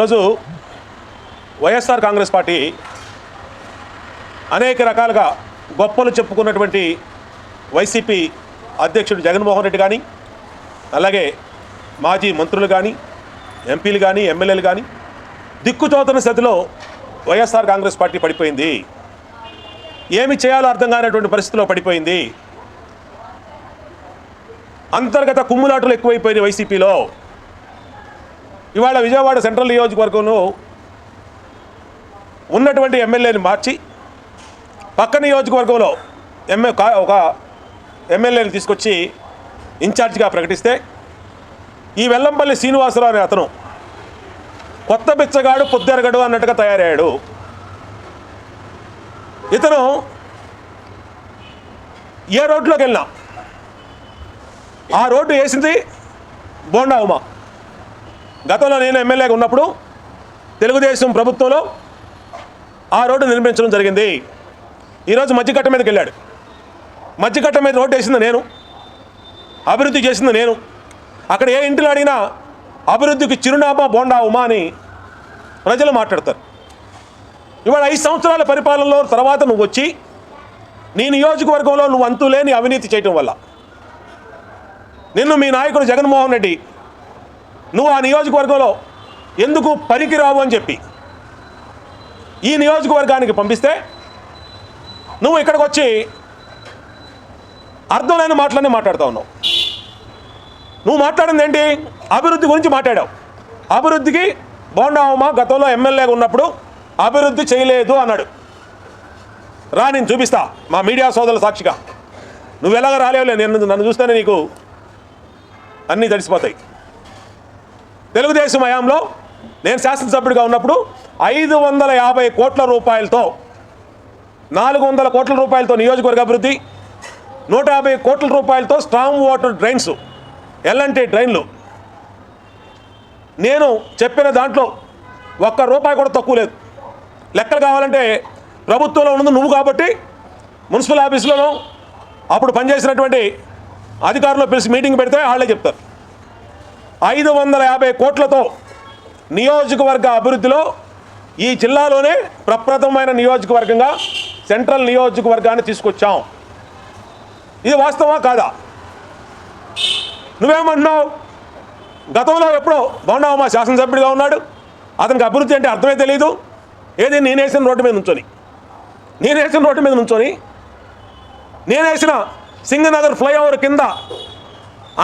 ఈరోజు వైఎస్ఆర్ కాంగ్రెస్ పార్టీ అనేక రకాలుగా గొప్పలు చెప్పుకున్నటువంటి వైసీపీ అధ్యక్షుడు జగన్మోహన్ రెడ్డి కానీ అలాగే మాజీ మంత్రులు కానీ ఎంపీలు కానీ ఎమ్మెల్యేలు కానీ దిక్కుచోతన స్థితిలో వైఎస్ఆర్ కాంగ్రెస్ పార్టీ పడిపోయింది. ఏమి చేయాలో అర్థం కానటువంటి పరిస్థితిలో పడిపోయింది. అంతర్గత కుమ్ములాటలు ఎక్కువైపోయినాయి వైసీపీలో. ఇవాళ విజయవాడ సెంట్రల్ నియోజకవర్గంలో ఉన్నటువంటి ఎమ్మెల్యేని మార్చి పక్క నియోజకవర్గంలో ఎమ్మె ఒక ఎమ్మెల్యేని తీసుకొచ్చి ఇన్ఛార్జిగా ప్రకటిస్తే ఈ వెల్లంపల్లి శ్రీనివాసరావు అనే అతను కొత్త బిచ్చగాడు పొద్దెరగడు అన్నట్టుగా తయారయ్యాడు. ఇతను ఏ రోడ్లోకి వెళ్ళినా ఆ రోడ్డు వేసింది బోండా ఉమా. గతంలో నేను ఎమ్మెల్యేగా ఉన్నప్పుడు తెలుగుదేశం ప్రభుత్వంలో ఆ రోడ్డు నిర్మించడం జరిగింది. ఈరోజు మధ్యకట్ట మీదకి వెళ్ళాడు. మధ్యకట్ట మీద రోడ్డు వేసింది నేను. అభివృద్ధి చేసింది నేను. అక్కడ ఏ ఇంటిలో అడిగినా అభివృద్ధికి చిరునామా బోండా ఉమా అని ప్రజలు మాట్లాడతారు. ఇవాళ ఐదు సంవత్సరాల పరిపాలనలో తర్వాత నువ్వు వచ్చి నీ నియోజకవర్గంలో నువ్వు అంతులేని అవినీతి చేయటం వల్ల. నిన్ను మీ నాయకుడు జగన్మోహన్ రెడ్డి నువ్వు ఆ నియోజకవర్గంలో ఎందుకు పనికిరావు అని చెప్పి ఈ నియోజకవర్గానికి పంపిస్తే నువ్వు ఇక్కడికి వచ్చి అర్థం లేని మాటలన్నీ మాట్లాడుతూ ఉన్నావు. నువ్వు మాట్లాడింది ఏంటి? అభివృద్ధి గురించి మాట్లాడావు. అభివృద్ధికి బోండావమా గతంలో ఎమ్మెల్యేగా ఉన్నప్పుడు అభివృద్ధి చేయలేదు అన్నాడు. రా నేను చూపిస్తా మా మీడియా సోదరుల సాక్షిగా. నువ్వు ఎలాగ రాలేవులే? నేను నన్ను చూస్తేనే నీకు అన్నీ తడిసిపోతాయి తెలుగుదేశం హయాంలో నేను శాసనసభ్యుడిగా ఉన్నప్పుడు ఐదు వందల యాభై కోట్ల రూపాయలతో నాలుగు వందల కోట్ల రూపాయలతో నియోజకవర్గ అభివృద్ధి నూట యాభై కోట్ల రూపాయలతో స్ట్రాంగ్ వాటర్ డ్రైన్స్ ఎల్ఎన్టీ డ్రైన్లు. నేను చెప్పిన దాంట్లో ఒక్క రూపాయి కూడా తక్కువ లేదు. లెక్కలు కావాలంటే ప్రభుత్వంలో ఉన్నది నువ్వు కాబట్టి మున్సిపల్ ఆఫీసులోనూ అప్పుడు పనిచేసినటువంటి అధికారులు పిలిచి మీటింగ్ పెడితే వాళ్ళే చెప్తారు. ఐదు వందల యాభై కోట్లతో నియోజకవర్గ అభివృద్ధిలో ఈ జిల్లాలోనే ప్రప్రథమైన నియోజకవర్గంగా సెంట్రల్ నియోజకవర్గాన్ని తీసుకొచ్చాం. ఇది వాస్తవా కాదా? నువ్వేమంటున్నావు? గతంలో ఎప్పుడో బాగున్నావు మా శాసనసభ్యుడిగా ఉన్నాడు. అతనికి అభివృద్ధి అంటే అర్థమే తెలియదు ఏది నేనేసిన రోడ్డు మీద నుంచొని. నేనేసిన రోడ్డు మీద నుంచొని నేనేసిన సింగనగర్ ఫ్లైఓవర్ కింద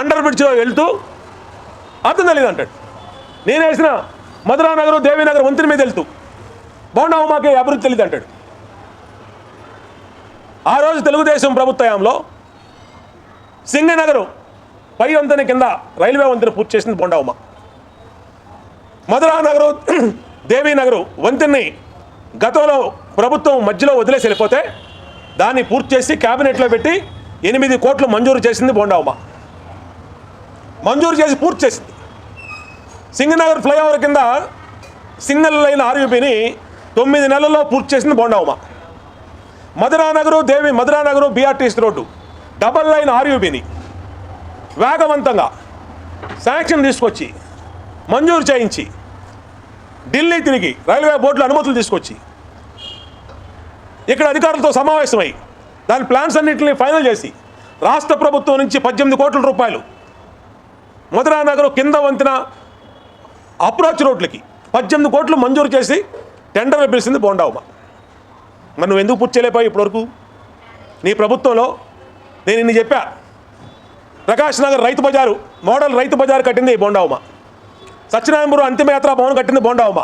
అండర్ బ్రిడ్జ్లో వెళ్తూ అర్థం తెలియదు అంటాడు. నేను వేసిన మధురానగరం దేవీనగర్ వంతెన మీద వెళ్తూ బాగున్నావు మాకే అభివృద్ధి తెలియదు అంటాడు. ఆ రోజు తెలుగుదేశం ప్రభుత్వంలో సింగనగరం పై వంతెన కింద రైల్వే వంతెన పూర్తి చేసింది బొండావుమ మధురానగరు దేవీనగరం వంతెన్ని గతంలో ప్రభుత్వం మధ్యలో వదిలేసి వెళ్ళిపోతే దాన్ని పూర్తి చేసి క్యాబినెట్లో పెట్టి ఎనిమిది కోట్లు మంజూరు చేసింది బొండావమ్మ మంజూరు చేసి పూర్తి చేసింది. సింగనగర్ ఫ్లైఓవర్ కింద సింగిల్ లైన్ ఆర్యూపీని తొమ్మిది నెలల్లో పూర్తి చేసింది Bonda Uma Madhuranagar Devi Madhuranagar BRTC road. Double line ఆర్యూబీని వేగవంతంగా శాంక్షన్ తీసుకొచ్చి మంజూరు చేయించి ఢిల్లీ తిరిగి రైల్వే బోర్డులో అనుమతులు తీసుకొచ్చి ఇక్కడ అధికారులతో సమావేశమై దాని ప్లాన్స్ అన్నింటిని ఫైనల్ చేసి రాష్ట్ర ప్రభుత్వం నుంచి పద్దెనిమిది కోట్ల రూపాయలు మధురానగరం కింద వంతెన అప్రోచ్ రోడ్లకి పద్దెనిమిది కోట్లు మంజూరు చేసి టెండర్ పిలిచింది బోండావుమ. మరి నువ్వు ఎందుకు పూర్తి ఇప్పటివరకు? నీ ప్రభుత్వంలో నేను ఇన్ని చెప్పా. ప్రకాష్ నగర్ రైతు బజారు మోడల్ రైతు బజారు కట్టింది బోండావుమ. సత్యనారాయణపురం అంతిమయాత్ర భవన్ కట్టింది బోండావుమ.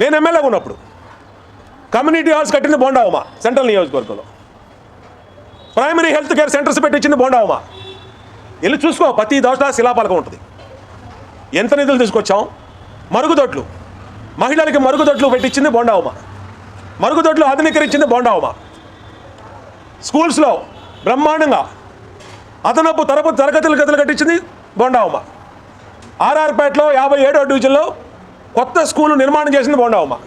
నేను ఎమ్మెల్యేగా ఉన్నప్పుడు కమ్యూనిటీ హాల్స్ కట్టింది బోండావుమ సెంట్రల్ నియోజకవర్గంలో. ప్రైమరీ హెల్త్ కేర్ సెంటర్స్ పెట్టించింది బోండావుమ. వెళ్ళి చూసుకో ప్రతి దోష శిలాపాలకం ఉంటుంది. ఎంత నిధులు తీసుకొచ్చాం? మరుగుదొడ్లు. మహిళలకి మరుగుదొడ్లు పెట్టించింది బోండావమ్మ మరుగుదొడ్లు ఆధునీకరించింది బోండావమ్మ స్కూల్స్లో బ్రహ్మాండంగా అదనపు తరపు తరగతులు గదులు కట్టించింది బోండావమ్మ ఆర్ఆర్పేటలో యాభై ఏడో డివిజన్లో కొత్త స్కూలు నిర్మాణం చేసింది బోండావమ్మ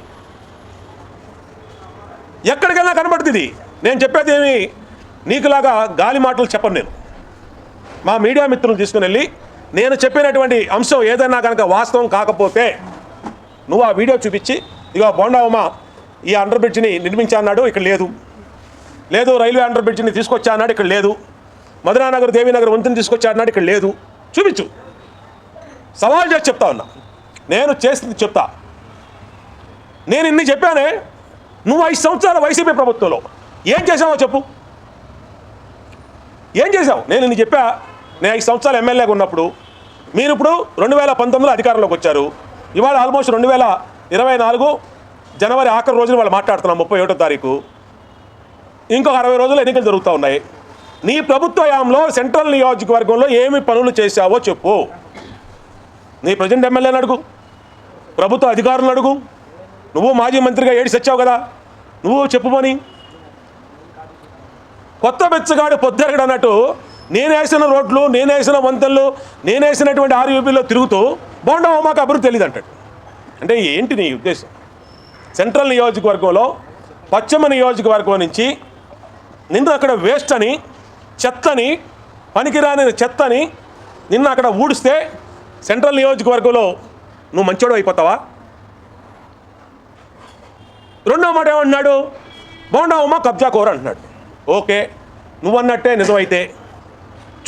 ఎక్కడికైనా కనబడుతుంది నేను చెప్పేది ఏమి? నీకులాగా గాలి మాటలు చెప్పను నేను. మా మీడియా మిత్రులు తీసుకుని వెళ్ళి నేను చెప్పినటువంటి అంశం ఏదైనా కనుక వాస్తవం కాకపోతే నువ్వు ఆ వీడియో చూపించి ఇగో బోండావమ్మ ఈ అండర్ బ్రిడ్జ్ని నిర్మించా అన్నాడు ఇక్కడ లేదు. లేదు రైల్వే అండర్ బ్రిడ్జ్ని తీసుకొచ్చా అన్నాడు ఇక్కడ లేదు. మధురానగర్ దేవీనగర్ వంతుని తీసుకొచ్చా అన్నాడు ఇక్కడ లేదు. చూపించు. సవాల్ చేసి చెప్తా ఉన్నా. నేను చేసింది చెప్తా. నేను ఇన్ని చెప్పానే నువ్వు ఐదు సంవత్సరాల వైసీపీ ప్రభుత్వంలో ఏం చేసావో చెప్పు. ఏం చేసావు నేను ఇన్ని చెప్పా నేను ఐదు సంవత్సరాలు ఎమ్మెల్యేగా ఉన్నప్పుడు మీరు ఇప్పుడు రెండు వేల పంతొమ్మిదిలో అధికారంలోకి వచ్చారు. ఇవాళ ఆల్మోస్ట్ రెండు వేల ఇరవై నాలుగు జనవరి ఆఖరి రోజున వాళ్ళు మాట్లాడుతున్నాం ముప్పై ఒకటో తారీఖు. ఇంకొక అరవై రోజులు ఎన్నికలు జరుగుతూ ఉన్నాయి. నీ ప్రభుత్వ హయాంలో సెంట్రల్ నియోజకవర్గంలో ఏమి పనులు చేశావో చెప్పు. నీ ప్రజెంట్ ఎమ్మెల్యేని అడుగు. ప్రభుత్వ అధికారులను అడుగు. నువ్వు మాజీ మంత్రిగా ఏడి సచ్చావు కదా. నువ్వు చెప్పుమని కొత్త బెచ్చగాడు పొద్దెరగడు అన్నట్టు నేను వేసిన రోడ్లు నేను వేసిన వంతెనలు నేను వేసినటువంటి ఆర్యూపీలో తిరుగుతూ బోండా మాకు అభివృద్ధి తెలియదు అంటాడు అంటే ఏంటి నీ ఉద్దేశం? సెంట్రల్ నియోజకవర్గంలో పశ్చిమ నియోజకవర్గం నుంచి నిన్ను అక్కడ వేస్ట్ అని చెత్తని పనికిరాని చెత్తని నిన్ను అక్కడ ఊడిస్తే సెంట్రల్ నియోజకవర్గంలో నువ్వు మంచోడు అయిపోతావా? రెండో మాట ఏమన్నాడు? బోండావమ్మ కబ్జా కోర అంటున్నాడు. ఓకే నువ్వన్నట్టే నిజమైతే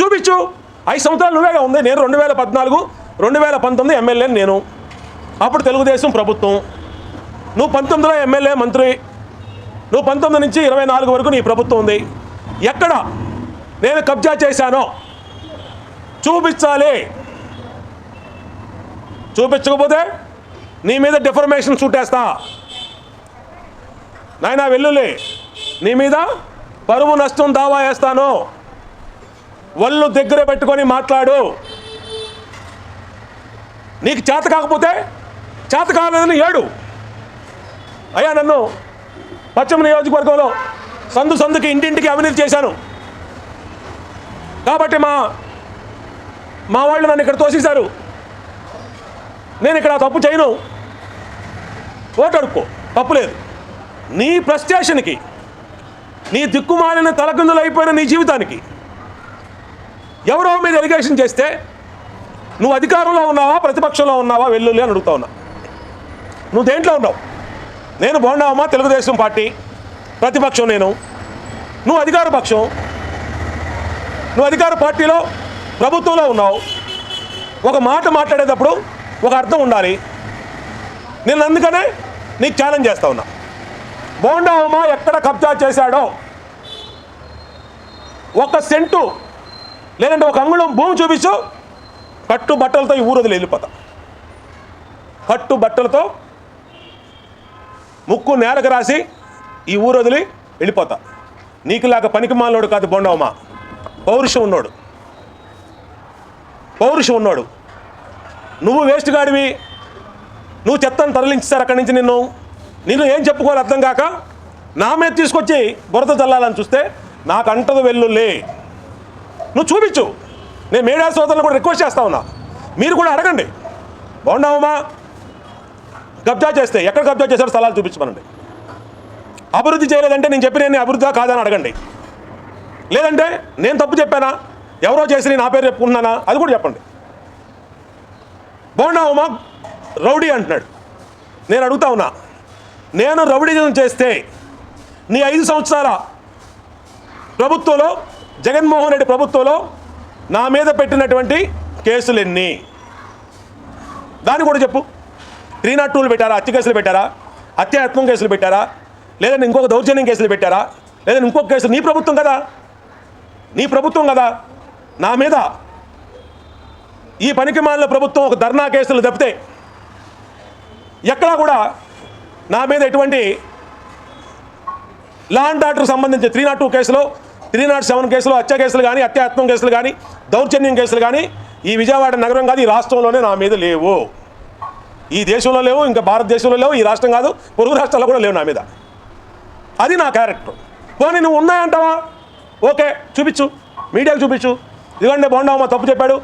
చూపించు. ఐదు సంవత్సరాలు నువ్వేగా ఉంది? నేను రెండు వేల పద్నాలుగు రెండు వేల పంతొమ్మిది ఎమ్మెల్యే నేను. అప్పుడు తెలుగుదేశం ప్రభుత్వం. నువ్వు పంతొమ్మిదిలో ఎమ్మెల్యే మంత్రి. నువ్వు పంతొమ్మిది నుంచి ఇరవై నాలుగు వరకు నీ ప్రభుత్వం ఉంది. ఎక్కడ? నేను కబ్జా చేశానో. చూపించాలి. చూపించకపోతే నీ మీద డిఫర్మేషన్ చూటేస్తా నాయనా వెల్లుల్లి నీ మీద పరువు నష్టం దావా వేస్తాను. ఒళ్ళు దగ్గర పెట్టుకొని మాట్లాడు. నీకు చేత కాకపోతే చేత కాలేదని ఏడు. అయ్యా నన్ను పశ్చిమ నియోజకవర్గంలో సందు సందుకి ఇంటింటికి అవినీతి చేశాను. కాబట్టి మా మా వాళ్ళు నన్ను ఇక్కడ తోసేశారు. నేను ఇక్కడ తప్పు చేయను. ఓటు అడుక్కో తప్పు లేదు. నీ ప్రెస్టేషన్కి నీ దిక్కుమాలిన తలకిందులు అయిపోయిన నీ జీవితానికి ఎవరో మీద ఎలిగేషన్ చేస్తే నువ్వు అధికారంలో ఉన్నావా ప్రతిపక్షంలో ఉన్నావా వెల్లుల్లి అని అడుగుతా ఉన్నా. నువ్వు దేంట్లో ఉన్నావు? నేను బోండావమ్మా తెలుగుదేశం పార్టీ ప్రతిపక్షం నేను. నువ్వు అధికార పక్షం. నువ్వు అధికార పార్టీలో ప్రభుత్వంలో ఉన్నావు. ఒక మాట మాట్లాడేటప్పుడు ఒక అర్థం ఉండాలి. నేను అందుకనే నీకు ఛాలెంజ్ చేస్తా ఉన్నా. బోండావమ్మ ఎక్కడ కబ్జా చేశాడో ఒక సెంటు లేదంటే ఒక అంగుళం భూమి చూపించు. కట్టు బట్టలతో ఈ ఊరు వదిలి వెళ్ళిపోతా. కట్టు బట్టలతో ముక్కు నేలకు రాసి ఈ ఊరు వదిలి వెళ్ళిపోతా. నీకులాగా పనికి మాలోడు కాదు బొండవమా పౌరుషం ఉన్నోడు. పౌరుషం ఉన్నోడు. నువ్వు వేస్ట్ గాడివి. నువ్వు చెత్తను తరలించారు అక్కడి నుంచి నిన్ను. నిన్ను ఏం చెప్పుకోవాలి అర్థం కాక నా మీద తీసుకొచ్చి బురద చల్లాలని చూస్తే నాకు అంటదు వెల్లుల్లి. నువ్వు చూపించు. నేను మేడా సోదరులు కూడా రిక్వెస్ట్ చేస్తా ఉన్నా. మీరు కూడా అడగండి. బాగున్నావమ్మా కబ్జా చేస్తే ఎక్కడ కబ్జా చేశారో స్థలాలు చూపించమనండి. అభివృద్ధి చేయలేదంటే నేను చెప్పిన నేను అభివృద్ధిగా కాదని అడగండి. లేదంటే నేను తప్పు చెప్పానా? ఎవరో చేసి నా పేరు చెప్పుకుంటున్నానా? అది కూడా చెప్పండి. బాగున్నావమ్మా రౌడీ అంటున్నాడు. నేను అడుగుతా ఉన్నా. నేను రౌడీజం చేస్తే నీ ఐదు సంవత్సరాల ప్రభుత్వంలో జగన్మోహన్ రెడ్డి ప్రభుత్వంలో నా మీద పెట్టినటువంటి కేసులు ఎన్ని దాన్ని కూడా చెప్పు. త్రీ నాట్ టూలు పెట్టారా? హత్య కేసులు పెట్టారా? హత్యాయత్నం కేసులు పెట్టారా? లేదంటే ఇంకొక దౌర్జన్యం కేసులు పెట్టారా? లేదంటే ఇంకొక కేసులు నీ ప్రభుత్వం కదా? నీ ప్రభుత్వం కదా? నా మీద ఈ పనికి మాలిన ప్రభుత్వం ఒక ధర్నా కేసులు తప్పితే ఎక్కడా కూడా నా మీద ఎటువంటి లా అండ్ ఆర్డర్ సంబంధించి త్రీ నాట్ టూ కేసులో త్రీ నాట్ సెవెన్ కేసులో హత్య కేసులు కానీ హత్యాయత్నం కేసులు కానీ దౌర్జన్యం కేసులు కానీ ఈ విజయవాడ నగరం కాదు ఈ రాష్ట్రంలోనే నా మీద లేవు. ఈ దేశంలో లేవు ఇంకా భారతదేశంలో లేవు ఈ రాష్ట్రం కాదు పొరుగు రాష్ట్రాల్లో కూడా లేవు నా మీద. అది నా క్యారెక్టర్. పోనీ నువ్వు ఉన్నాయంటావా? ఓకే చూపించు. మీడియాకు చూపించు. ఇదిగోండి బాగుండవమ్మా తప్పు చెప్పాడు.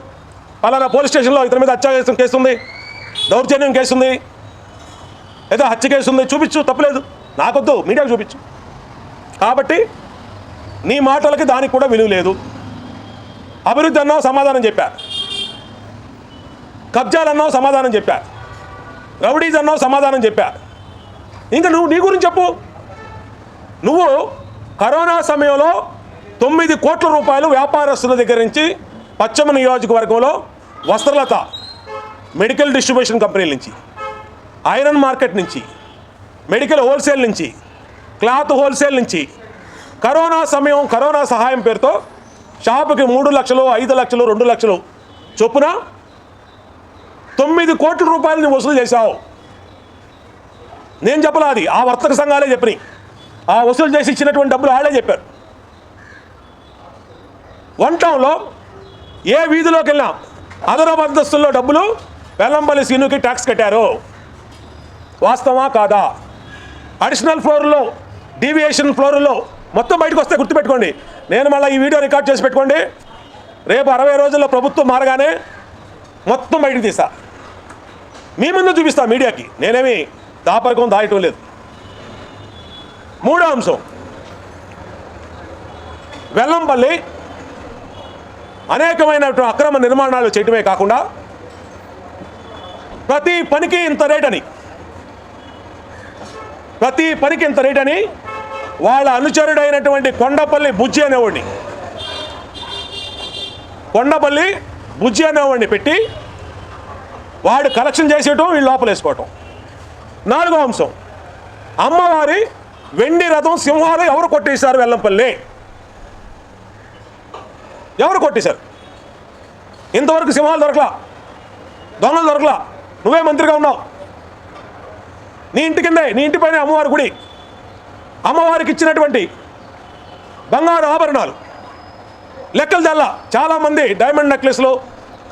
పలానా పోలీస్ స్టేషన్లో ఇతని మీద హత్య కేసు కేసు ఉంది దౌర్జన్యం కేసు ఉంది ఏదో హత్య కేసు ఉంది చూపించు తప్పులేదు. నాకొద్దు మీడియాకు చూపించు. కాబట్టి నీ మాటలకి దానికి కూడా విలువ లేదు. అభివృద్ధి అన్నావు సమాధానం చెప్పా. కబ్జాలు అన్నావు సమాధానం చెప్పా. రౌడీస్ అన్నావు సమాధానం చెప్పా. ఇంకా నువ్వు నీ గురించి చెప్పు. నువ్వు కరోనా సమయంలో తొమ్మిది కోట్ల రూపాయలు వ్యాపారస్తుల దగ్గర నుంచి పశ్చిమ నియోజకవర్గంలో వస్త్రలత మెడికల్ డిస్ట్రిబ్యూషన్ కంపెనీల నుంచి ఐరన్ మార్కెట్ నుంచి మెడికల్ హోల్సేల్ నుంచి క్లాత్ హోల్సేల్ నుంచి కరోనా సమయం కరోనా సహాయం పేరుతో షాపుకి మూడు లక్షలు ఐదు లక్షలు రెండు లక్షలు చొప్పున తొమ్మిది కోట్ల రూపాయలని వసూలు చేశావు. నేను చెప్పలా అది. ఆ వర్తక సంఘాలే చెప్పినాయి. ఆ వసూలు చేసి ఇచ్చినటువంటి డబ్బులు వాళ్ళే చెప్పారు. వన్ టౌన్లో ఏ వీధిలోకి వెళ్ళినా అదనపు అంతస్తుల్లో డబ్బులు వెల్లంపల్లి సీనుకి ట్యాక్స్ కట్టారు. వాస్తవా కాదా? అడిషనల్ ఫ్లోర్లో డీవియేషన్ ఫ్లోర్లో మొత్తం బయటకు వస్తే గుర్తుపెట్టుకోండి. నేను మళ్ళీ ఈ వీడియో రికార్డ్ చేసి పెట్టుకోండి. రేపు అరవై రోజుల్లో ప్రభుత్వం మారగానే మొత్తం బయటకు తీస్తా. మీ ముందు చూపిస్తా మీడియాకి. నేనేమి దాపరికం దాయటం లేదు. మూడో అంశం. వెల్లంపల్లి అనేకమైనటువంటి అక్రమ నిర్మాణాలు చేయటమే కాకుండా ప్రతి పనికి ఇంత రేట్ అని ప్రతి పనికి ఇంత రేట్ అని వాళ్ళ అనుచరుడైనటువంటి కొండపల్లి బుజ్జి అనేవాడిని. కొండపల్లి బుజ్జి అనేవాడిని పెట్టి వాడు కలెక్షన్ చేసేయటం వీళ్ళు లోపల వేసుకోవటం నాలుగో అంశం అమ్మవారి వెండి రథం సింహాలు ఎవరు కొట్టేశారు వెల్లంపల్లి? ఎవరు కొట్టేశారు? ఇంతవరకు సింహాలు దొరకలా? దొంగలు దొరకలా? నువ్వే మంత్రిగా ఉన్నావు. నీ ఇంటి కిందే నీ ఇంటి పైన అమ్మవారి గుడి. అమ్మవారికి ఇచ్చినటువంటి బంగారు ఆభరణాలు. లెక్కలు తెల్ల. చాలామంది డైమండ్ నెక్లెస్లు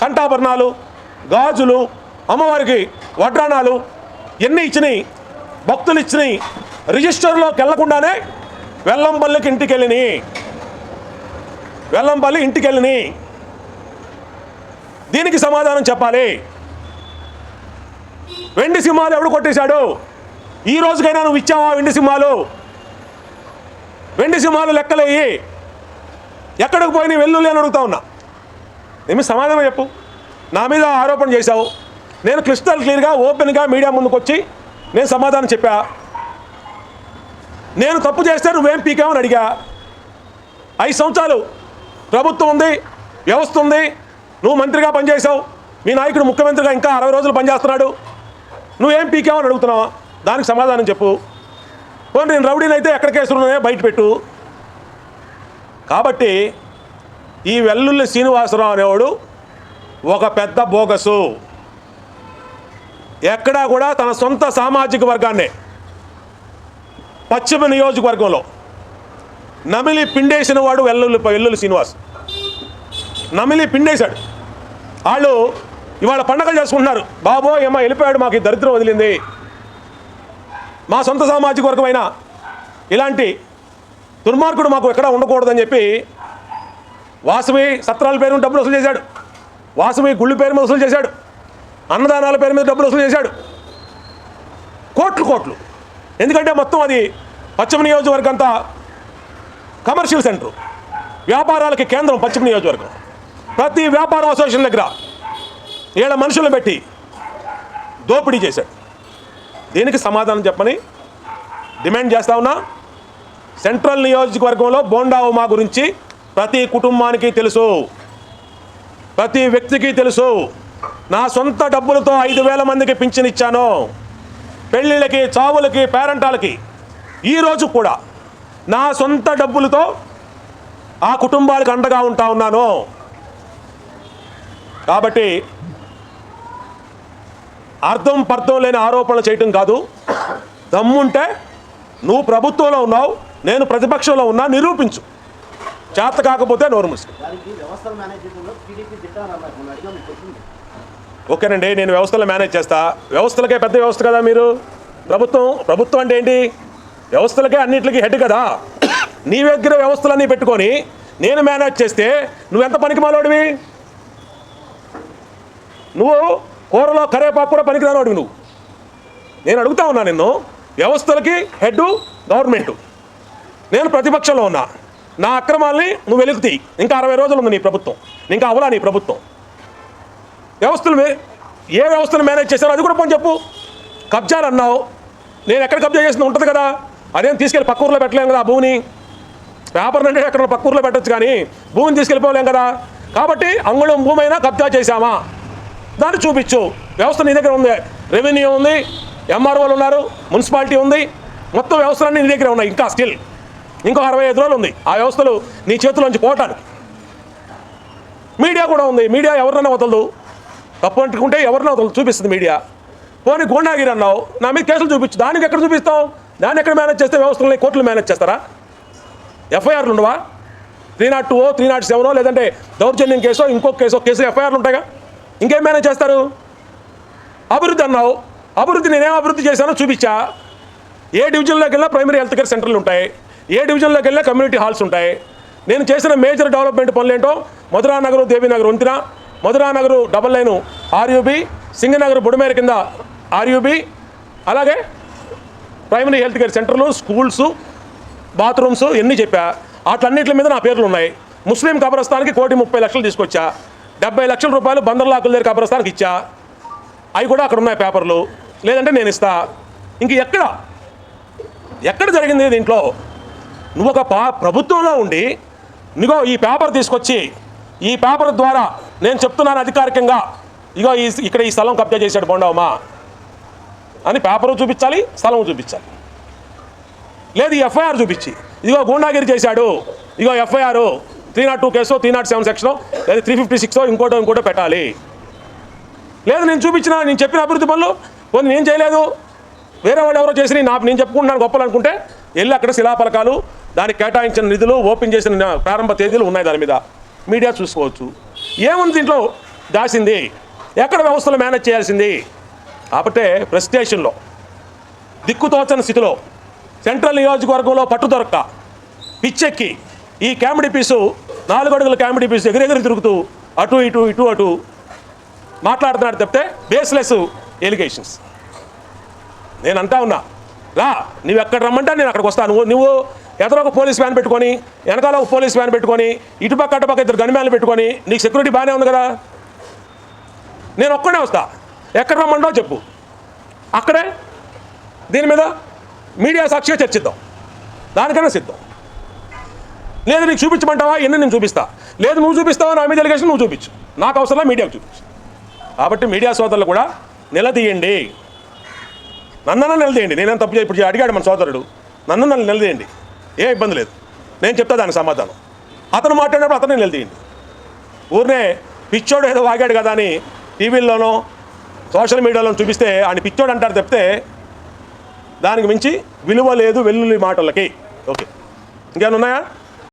కంఠాభరణాలు గాజులు అమ్మవారికి వడ్రాణాలు ఎన్ని ఇచ్చినాయి భక్తులు ఇచ్చినాయి రిజిస్టర్లోకి వెళ్ళకుండానే వెల్లంపల్లికి ఇంటికి వెళ్ళిని వెల్లంపల్లి ఇంటికి వెళ్ళిని దీనికి సమాధానం చెప్పాలి. వెండి సింహాలు ఎవడు కొట్టేశాడు? ఈ రోజుకైనా నువ్వు ఇచ్చావా వెండి సింహాలు? వెండి సింహాలు లెక్కలేయి ఎక్కడికి పోయి నీ వెల్లుల్లి అని అడుగుతా ఉన్నా. ఏమి సమాధానం చెప్పు. నా మీద ఆరోపణ చేశావు. నేను క్రిస్టల్ క్లియర్గా ఓపెన్గా మీడియా ముందుకు వచ్చి నేను సమాధానం చెప్పా. నేను తప్పు చేస్తే నువ్వేం పీకావని అడిగా. ఐదు సంవత్సరాలు ప్రభుత్వం ఉంది వ్యవస్థ ఉంది నువ్వు మంత్రిగా పనిచేసావు మీ నాయకుడు ముఖ్యమంత్రిగా ఇంకా అరవై రోజులు పనిచేస్తున్నాడు. నువ్వేం పీకావని అడుగుతున్నావా? దానికి సమాధానం చెప్పు. నేను రౌడీని అయితే ఎక్కడ కేసులు ఉన్నాయో బయట పెట్టు. కాబట్టి ఈ వెల్లుల్లి శ్రీనివాసరావు అనేవాడు ఒక పెద్ద బోగసు. ఎక్కడా కూడా తన సొంత సామాజిక వర్గాన్నే. పశ్చిమ నియోజకవర్గంలో. నమిలి పిండేసిన వాడు వెల్లుల్లి వెల్లుల్లి శ్రీనివాస్. నమిలి పిండేశాడు. వాళ్ళు ఇవాళ పండగలు చేసుకుంటున్నారు. బాబో ఏమో వెళ్ళిపోయాడు మాకు దరిద్రం వదిలింది. మా సొంత సామాజిక వర్గమైన ఇలాంటి దుర్మార్గుడు మాకు ఎక్కడ ఉండకూడదని చెప్పి వాసవి సత్రాల పేరు మీద డబ్బులు వసూలు చేశాడు. వాసవి గుళ్ళు పేరు మీద వసూలు చేశాడు. అన్నదానాల పేరు మీద డబ్బులు వసూలు చేశాడు. కోట్లు కోట్లు. ఎందుకంటే మొత్తం అది పశ్చిమ నియోజకవర్గం అంతా కమర్షియల్ సెంటర్. వ్యాపారాలకి కేంద్రం పశ్చిమ నియోజకవర్గం. ప్రతి వ్యాపార అసోసియేషన్ దగ్గర ఏళ్ళ మనుషులను పెట్టి దోపిడీ చేశాడు. దీనికి సమాధానం చెప్పని డిమాండ్ చేస్తా ఉన్నా. సెంట్రల్ నియోజకవర్గంలో బోండా ఉమా గురించి ప్రతి కుటుంబానికి తెలుసు. ప్రతి వ్యక్తికి తెలుసు. నా సొంత డబ్బులతో ఐదు వేల మందికి పింఛనిచ్చాను పెళ్ళిళ్ళకి చావులకి పేరంటాలకి ఈరోజు కూడా నా సొంత డబ్బులతో ఆ కుటుంబాలకు అండగా ఉంటా ఉన్నాను. కాబట్టి అర్థం పర్థం లేని ఆరోపణలు చేయటం కాదు. దమ్ముంటే నువ్వు ప్రభుత్వంలో ఉన్నావు నేను ప్రతిపక్షంలో ఉన్నా నిరూపించు. చేత కాకపోతే నోరు మూసుకో. ఓకేనండి నేను వ్యవస్థలో మేనేజ్ చేస్తా. వ్యవస్థలకే పెద్ద వ్యవస్థ కదా మీరు? ప్రభుత్వం ప్రభుత్వం అంటే ఏంటి? వ్యవస్థలకే అన్నిటికీ హెడ్ కదా. నీ దగ్గర వ్యవస్థలన్నీ పెట్టుకొని నేను మేనేజ్ చేస్తే నువ్వెంత పనికి మాలోడివి నువ్వు కూరలో కరేపాకు కూడా పనికిరానోడివి నువ్వు. నేను అడుగుతా ఉన్నా నిన్ను వ్యవస్థలకి హెడ్ గవర్నమెంట్. నేను ప్రతిపక్షంలో ఉన్నా. నా అక్రమాల్ని నువ్వు వెలుగుతీ ఇంకా అరవై రోజులు ఉంది నీ ప్రభుత్వం. ఇంకా అవలా నీ ప్రభుత్వం. వ్యవస్థలు ఏ వ్యవస్థను మేనేజ్ చేశారో అది కూడా పని చెప్పు. కబ్జాలు అన్నావు. నేను ఎక్కడ కబ్జా చేసిన ఉంటుంది కదా. అదేం తీసుకెళ్ళి పక్క ఊర్లో పెట్టలేము కదా ఆ భూమిని. పేపర్ అంటే ఎక్కడ పక్క ఊర్లో పెట్టచ్చు కానీ భూమిని తీసుకెళ్ళిపోలేం కదా. కాబట్టి అంగుళం భూమైనా కబ్జా చేశామా? దాన్ని చూపించు. వ్యవస్థ నీ దగ్గర ఉంది. రెవెన్యూ ఉంది. ఎంఆర్ఓలు ఉన్నారు. మున్సిపాలిటీ ఉంది. మొత్తం వ్యవస్థలన్నీ నీ దగ్గర ఉన్నాయి. ఇంకా స్టిల్ ఇంకో అరవై ఐదు రోజులు ఉంది. ఆ వ్యవస్థలు నీ చేతిలోంచి పోవటానికి. మీడియా కూడా ఉంది. మీడియా ఎవరినైనా వదలదు. తప్పు అంటుకుంటే ఎవరినైనా వదలదు. చూపిస్తుంది మీడియా పోనీ గోండాగిరి అన్నావు. నా మీద కేసులు చూపించు. దానికి ఎక్కడ చూపిస్తావు? దాన్ని ఎక్కడ మేనేజ్ చేస్తే వ్యవస్థలని కోర్టులు మేనేజ్ చేస్తారా? ఎఫ్ఐఆర్లు ఉండవా? Three nought two three nought సెవెనో లేదంటే దౌర్జన్యం కేసో ఇంకో కేసో కేసు ఎఫ్ఐఆర్లు ఉంటాయిగా? ఇంకేమైనా చేస్తారు? అభివృద్ధి అన్నావు. అభివృద్ధి నేనేం అభివృద్ధి చేశానో చూపించా. ఏ డివిజన్లోకి వెళ్ళినా ప్రైమరీ హెల్త్ కేర్ సెంటర్లు ఉంటాయి. ఏ డివిజన్లోకి వెళ్ళినా కమ్యూనిటీ హాల్స్ ఉంటాయి. నేను చేసిన మేజర్ డెవలప్మెంట్ పనులు ఏంటో Madhura Nagar Devinagar వంతిన. Madhuranagar double line RUB Singhnagar Budameru కింద ఆర్యూబి. అలాగే ప్రైమరీ హెల్త్ కేర్ సెంటర్లు స్కూల్స్ బాత్రూమ్స్ ఎన్ని చెప్పా. వాటన్నిటి మీద నా పేర్లు ఉన్నాయి. ముస్లిం కబరస్థానికి కోటి ముప్పై లక్షలు తీసుకొచ్చా. డెబ్బై లక్షల రూపాయలు బందర్లాకుల దగ్గర కబరస్థానికి ఇచ్చా? అవి కూడా అక్కడ ఉన్నాయి పేపర్లు. లేదంటే నేను ఇస్తా. ఇంక ఎక్కడ? ఎక్కడ జరిగింది దీంట్లో? నువ్వు ఒక పా ప్రభుత్వంలో ఉండి ఇగో ఈ పేపర్ తీసుకొచ్చి ఈ పేపర్ ద్వారా నేను చెప్తున్నాను అధికారికంగా ఇగో ఈ ఇక్కడ ఈ స్థలం కబ్జా చేశాడు బొండవమా అని పేపరు చూపించాలి స్థలం చూపించాలి. లేదు ఎఫ్ఐఆర్ చూపించి ఇదిగో గూండాగిరి చేశాడు ఇగో ఎఫ్ఐఆర్ త్రీ నాట్ టూ కేసో త్రీ నాట్ సెవెన్ సెక్షనో లేదా త్రీ ఫిఫ్టీ సిక్స్ ఇంకోటో ఇంకోటో పెట్టాలి. లేదు నేను చూపించిన నేను చెప్పిన అభివృద్ధి పనులు కొన్ని నేను చేయలేదు. వేరే వాళ్ళు ఎవరో చేసి నా నేను చెప్పుకుంటున్నాను గొప్పలు అనుకుంటే వెళ్ళి అక్కడ శిలాఫలకాలు దానికి కేటాయించిన నిధులు ఓపెన్ చేసిన ప్రారంభ తేదీలు ఉన్నాయి దాని మీద. మీడియా చూసుకోవచ్చు. ఏముంది దీంట్లో? దాసింది. ఎక్కడ వ్యవస్థలు మేనేజ్ చేయాల్సింది? కాబట్టి ప్రెస్టేషన్లో దిక్కుతోచని స్థితిలో సెంట్రల్ నియోజకవర్గంలో పట్టు దొరక్క పిచ్చెక్కి ఈ కామెడీ పీసు నాలుగు అడుగుల కామెడీ పీసు ఎగిరెగిరి తిరుగుతూ అటు ఇటు ఇటు అటు మాట్లాడుతున్నాడు తప్పితే బేస్లెస్ ఎలిగేషన్స్ నేను అంటా ఉన్నా రా నువ్వు ఎక్కడ రమ్మంటే నేను అక్కడికి వస్తాను. నువ్వు నువ్వు ఒక పోలీస్ వ్యాన్ పెట్టుకొని వెనకాల ఒక పోలీస్ వ్యాన్ పెట్టుకొని ఇటుపక్క అటుపక్క ఇద్దరు గన్మ్యాన్లు పెట్టుకొని నీకు సెక్యూరిటీ బాగానే ఉంది కదా? నేను ఒక్కడే వస్తా. ఎక్కడ రమ్మంటావు చెప్పు. అక్కడే? దీని మీద మీడియా సాక్షిగా చర్చిద్దాం. దానికైనా సిద్ధం. లేదు నీకు చూపించమంటావా? ఎన్ని నేను చూపిస్తా? లేదు నువ్వు చూపిస్తావా? నా మీద ఎలిగేషన్ నువ్వు చూపించు. నాకు అవసరం మీడియాకు చూపించు. కాబట్టి మీడియా సోదరులు కూడా నిలదీయండి. నన్నన నిలదీయండి. నేనేం తప్పు ఇప్పుడు అడిగాడు మన సోదరుడు. నన్ను నన్ను నిలదీయండి. ఏ ఇబ్బంది లేదు. నేను చెప్తా దానికి సమాధానం. అతను మాట్లాడినప్పుడు అతనే నిలదీయండి. ఊరినే పిచ్చోడు ఏదో వాగాడు కదా అని టీవీల్లోనో సోషల్ మీడియాలో చూపిస్తే ఆయన పిచ్చోడు అంటారు తప్పితే దానికి మించి విలువ లేదు వెల్లుల్లి మాటలకి. ఓకే. ఇంకేమన్నా ఉన్నాయా?